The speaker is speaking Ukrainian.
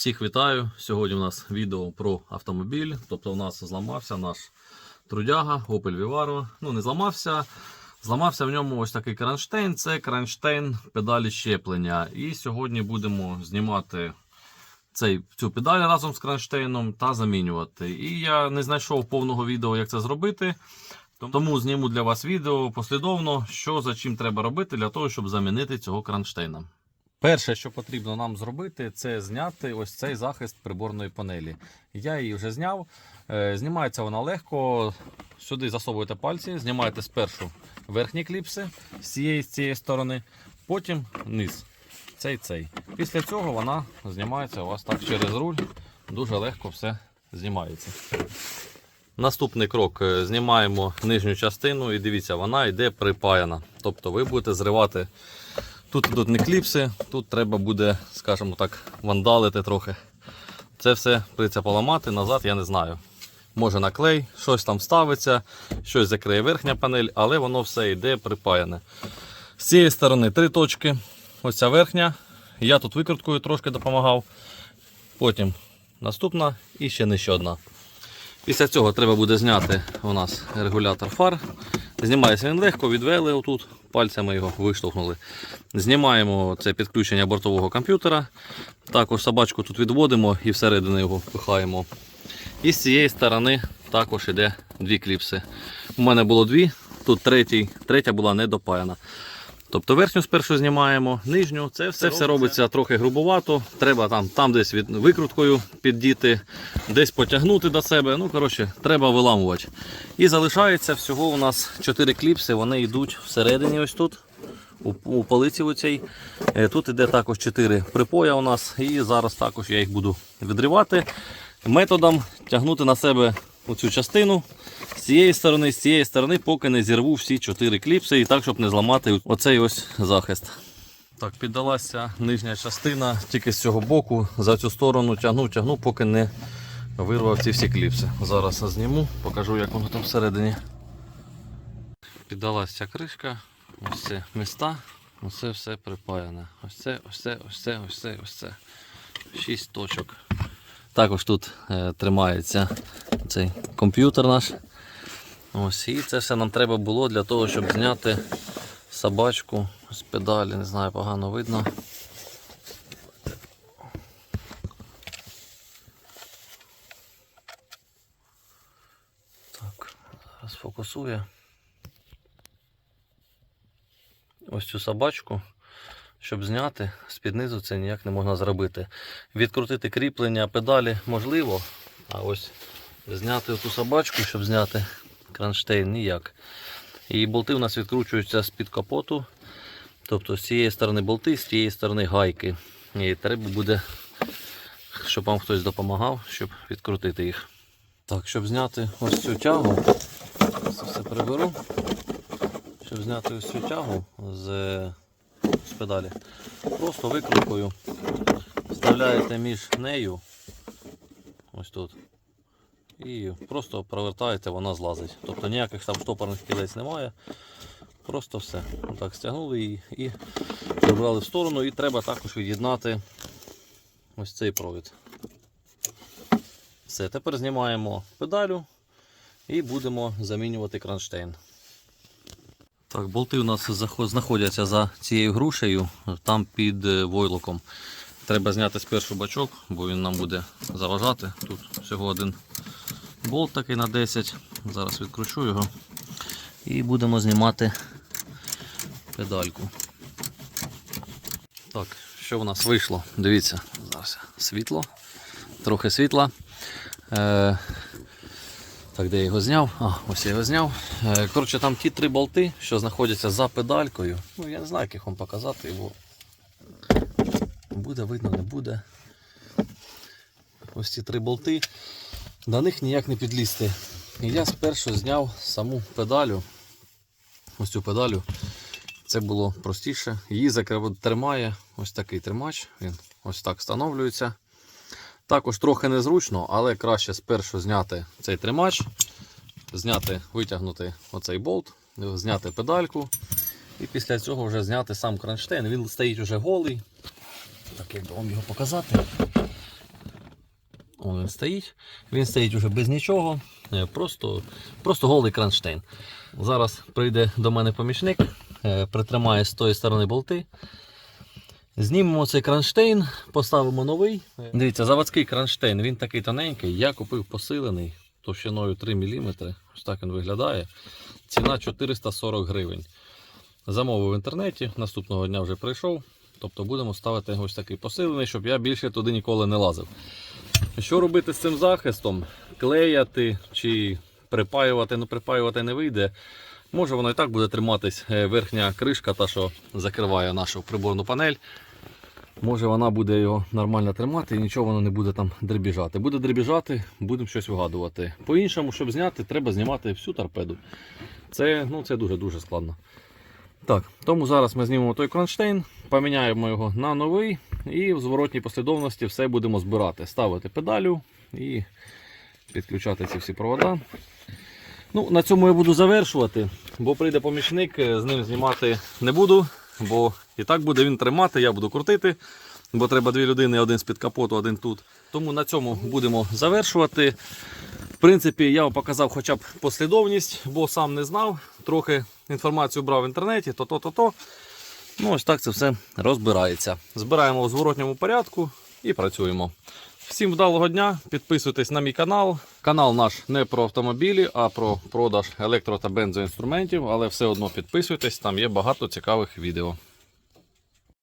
Всіх вітаю! Сьогодні у нас відео про автомобіль. Тобто у нас зламався наш трудяга Opel Vivaro. Ну, не зламався. Зламався в ньому ось такий кронштейн. Це кронштейн педалі щеплення. І сьогодні будемо знімати цей, цю педаль разом з кронштейном та замінювати. І я не знайшов повного відео, як це зробити. Тому зніму для вас відео послідовно, що за чим треба робити для того, щоб замінити цього кронштейна. Перше, що потрібно нам зробити, це зняти ось цей захист приборної панелі. Я її вже зняв. Е, Знімається вона легко. Сюди засовуєте пальці, знімаєте спершу верхні кліпси з цієї з цієї сторони, потім низ. Цей цей. Після цього вона знімається у вас так через руль. Дуже легко все знімається. Наступний крок е, знімаємо нижню частину і дивіться, вона йде припаяна. Тобто ви будете зривати. Тут ідуть не кліпси, тут треба буде, скажімо так, вандалити трохи. Це все прийдеться поламати, назад я не знаю. Може на клей, щось там ставиться, щось закриє верхня панель, але воно все йде припаяне. З цієї сторони три точки. Ось ця верхня. Я тут викруткою трошки допомагав. Потім наступна і ще нижче одна. Після цього треба буде зняти у нас регулятор фар. Знімається він легко, відвели отут, пальцями його виштовхнули. Знімаємо це підключення бортового комп'ютера. Також собачку тут відводимо і всередину його впихаємо. І з цієї сторони також йде дві кліпси. У мене було дві, тут третій, третя була не допаяна. Тобто верхню спершу знімаємо, нижню. Це все, все робиться трохи грубовато. Треба там, там десь від викруткою піддіти, десь потягнути до себе. Ну, коротше, треба виламувати. І залишається всього у нас 4 кліпси, вони йдуть всередині ось тут. У, у полиці оцій. Е, Тут іде також 4 припоя у нас, і зараз також я їх буду відривати методом тягнути на себе оцю частину з цієї сторони, з цієї сторони, поки не зірву всі 4 кліпси і так, щоб не зламати оцей ось захист. Так, піддалася нижня частина тільки з цього боку, за цю сторону тягну, тягну, поки не вирвав ці всі кліпси. Зараз зніму, покажу, як воно там всередині. Піддалася кришка, ось це міста, оце все припаяне. Ось це, ось це, ось це, ось це, ось це. Шість точок. Також тут е, тримається цей комп'ютер наш. Ось, і це все нам треба було для того, щоб зняти собачку з педалі. Не знаю, погано видно. Так, зараз фокусує. Ось цю собачку, щоб зняти, з-під низу це ніяк не можна зробити. Відкрутити кріплення педалі можливо, а ось зняти ту собачку, щоб зняти кронштейн, ніяк. І болти у нас відкручуються з-під капоту. Тобто з цієї сторони болти, з цієї сторони гайки. І треба буде, щоб вам хтось допомагав, щоб відкрутити їх. Так, щоб зняти ось цю тягу, це все приберу. Щоб зняти ось цю тягу з, з педалі, просто викруткою вставляєте між нею, ось тут, і просто провертаєте, вона злазить. Тобто ніяких там штопорних кілець немає. Просто все. Так, стягнули її і прибрали в сторону. І треба також від'єднати ось цей провід. Все, тепер знімаємо педалю і будемо замінювати кронштейн. Так, болти у нас знаходяться за цією грушею, там під е, войлоком. Треба зняти спершу бачок, бо він нам буде заважати. Тут всього один болт такий на 10. Зараз відкручу його. І будемо знімати педальку. Так, що в нас вийшло? Дивіться, зараз світло, трохи світла. Е, так, де я його зняв? А, ось я його зняв. Е, Коротше, там ті три болти, що знаходяться за педалькою. Ну, я не знаю, як їх вам показати, бо буде видно, не буде. Ось ці три болти. До них ніяк не підлізти. І я спершу зняв саму педалю. Ось цю педалю. Це було простіше. Її тримає ось такий тримач. Він ось так встановлюється. Також трохи незручно, але краще спершу зняти цей тримач, зняти, витягнути оцей болт, зняти педальку. І після цього вже зняти сам кронштейн. Він стоїть вже голий. Так, як би вам його показати. Він стоїть. Він стоїть уже без нічого, е, просто, просто голий кронштейн. Зараз прийде до мене помічник, е, притримає з тої сторони болти. Знімемо цей кронштейн, поставимо новий. Дивіться, заводський кронштейн, він такий тоненький. Я купив посилений товщиною 3 мм. Ось так він виглядає. Ціна 440 гривень. Замовив в інтернеті, наступного дня вже прийшов. Тобто будемо ставити ось такий посилений, щоб я більше туди ніколи не лазив. Що робити з цим захистом? Клеяти чи припаювати, ну припаювати не вийде. Може воно і так буде триматись е, верхня кришка, та що закриває нашу приборну панель. Може вона буде його нормально тримати і нічого воно не буде там дребіжати. Буде дребіжати, будемо щось вигадувати. По-іншому, щоб зняти, треба знімати всю торпеду. Це, ну, це дуже-дуже складно. Так, тому зараз ми знімемо той кронштейн, поміняємо його на новий і в зворотній послідовності все будемо збирати. Ставити педалю і підключати ці всі провода. Ну, на цьому я буду завершувати, бо прийде помічник, е, з ним знімати не буду, бо і так буде він тримати, я буду крутити, бо треба дві людини, один з-під капоту, один тут. Тому на цьому будемо завершувати. В принципі, я вам показав хоча б послідовність, бо сам не знав. Трохи інформацію брав в інтернеті, то-то-то-то. Ну, ось так це все розбирається. Збираємо у зворотньому порядку і працюємо. Всім вдалого дня, підписуйтесь на мій канал. Канал наш не про автомобілі, а про продаж електро та бензоінструментів, але все одно підписуйтесь, там є багато цікавих відео.